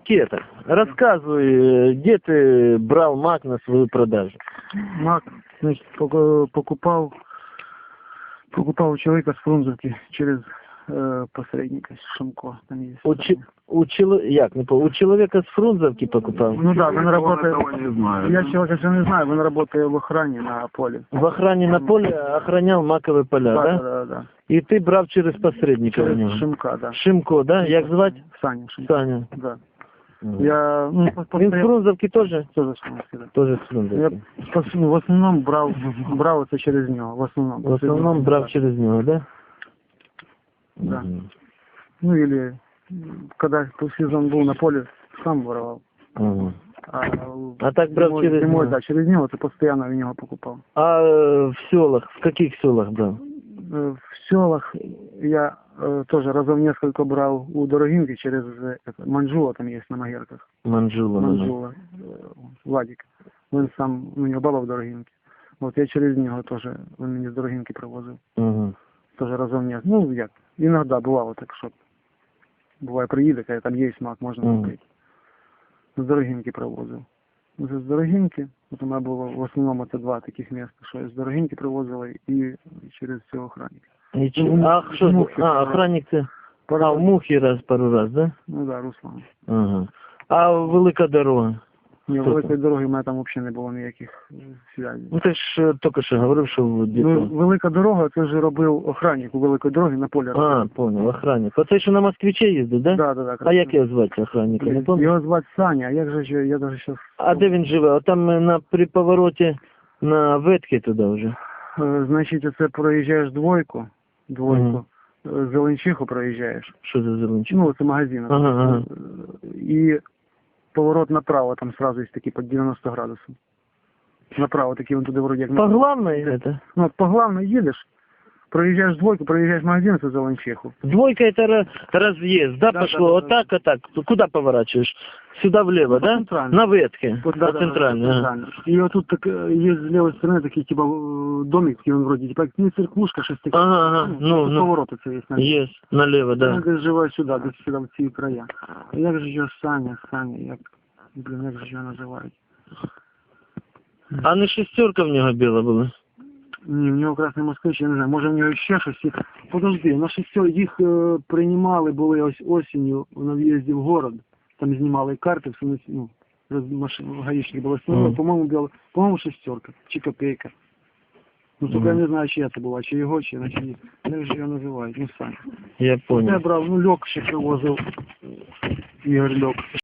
Ракета, рассказывай, э, где ты брал мак на свою продажу? Мак, значить, поку- покупав, покупав у чоловіка з Фрунзенки через е, посередника Шумко. Там є. У, чи- у, чело- як, не по- у человека с Фрунзовки покупал? Ну да, він працює. не знаю. Я чоловіка ще не знаю, він працює в охрані на полі. В охране на поле охранял маковые поля, Да, да? да, да, да. И ты брал через посредника у Через него? Шимка, да. Шимко, да? Як звать? Саня Шимка. Саня. Да. Мгм. Я, ну, по- Він з постоянно- Фрунзовки тоже? Тоже Шимка, да. Тоже з Я Фрунзовки. пос- ну, в основному брав, брав це через нього, в основному. В основном брав через него, да? Да. Мгм. Ну или, м, когда сезон был на поле, сам воровал. Ага. А, А так брав зимой, через зимой, него? да, через него, ты постоянно в него покупал. А э, в селах, в каких селах брал? Э, В селах я э, тоже разом несколько брал у Дорогинки через э, это, Манжула, там есть на Магерках. Манжула. наверное. Манжула, э, Владик. Он сам, у него баба в Дорогинке. Вот я через него тоже, он мені з Дорогинки привозив. Мгм. Тоже разом не. Ну, як, іноді бувало так, що буває приїде, каже, там є смак, можна Мгм. купити. З Дорогинки привозив. Вже з Дорогінки, от у мене було в основному це два таких міста, що я з Дорогінки привозили і через цього охранника. І чи... Ну, а, що... Мухи, а, охранник це Пора- А, в мухі раз, пару раз, да? Ну да, Руслан. Ага. А велика дорога? Ні, Хто великої дороги в мене там взагалі не було ніяких е, зв'язів. Ну ти ж е, тільки що говорив, що в Ну, дітей. велика дорога, це вже робив охранник у великої дороги на полі. А, понял, охранник. Оцей, що на москвиче їздить, да? да, да, да, А як його звати охранника, не пам'ятаю? Його звати Саня, а як же ж я, навіть зараз... А де він живе? Отам е, на, при повороті на ветки туди вже. Е, Значить, це проїжджаєш двойку, двойку, е, Зеленчиху проїжджаєш. Що за зеленчик? Ну, це магазин. Ага, ага. Е, І поворот направо, там сразу есть такие под 90 градусов. Направо, такие, він туда вроде как... По главной это? Ну, по главной їдеш, проїжджаєш двойку, проїжджаєш магазин, це Зеленчиху. Двойка это ра- разъезд, да, Да, пошло? да, вот да, так, вот так. Куда поворачиваешь? Сюда влево, да? центральной. На ветке. От, да, по да, центральной. да, ага. центрально. І отут так, е, є з лівої сторони такий, типа, е, домик, такий він вроді, типа, не церквушка, щось таке. Ага, ага, ну, тут ну. повороти це є. знаєш. Есть, налево, да. Він десь живе сюди, десь сюди, в ці края. А як же його Саня, Саня, як, блін, як же його називають? А не шестерка в нього біла була? Ні, в нього красний москвич, я не знаю, може в нього ще щось є. Подожди, на шістьо їх е, приймали були ось осінню на в'їзді в город. Там знімали карти, все на ну, роз- машин, гаїчник було Мгм. по-моєму, було, по-моєму, шестерка, чи копейка. Ну, тільки я Мгм. не знаю, чия це була, чи його, чи, чи ні. Як же його називають, ну, Саня. Я Я понял. брав, ну, льок ще привозив, Ігор Льок.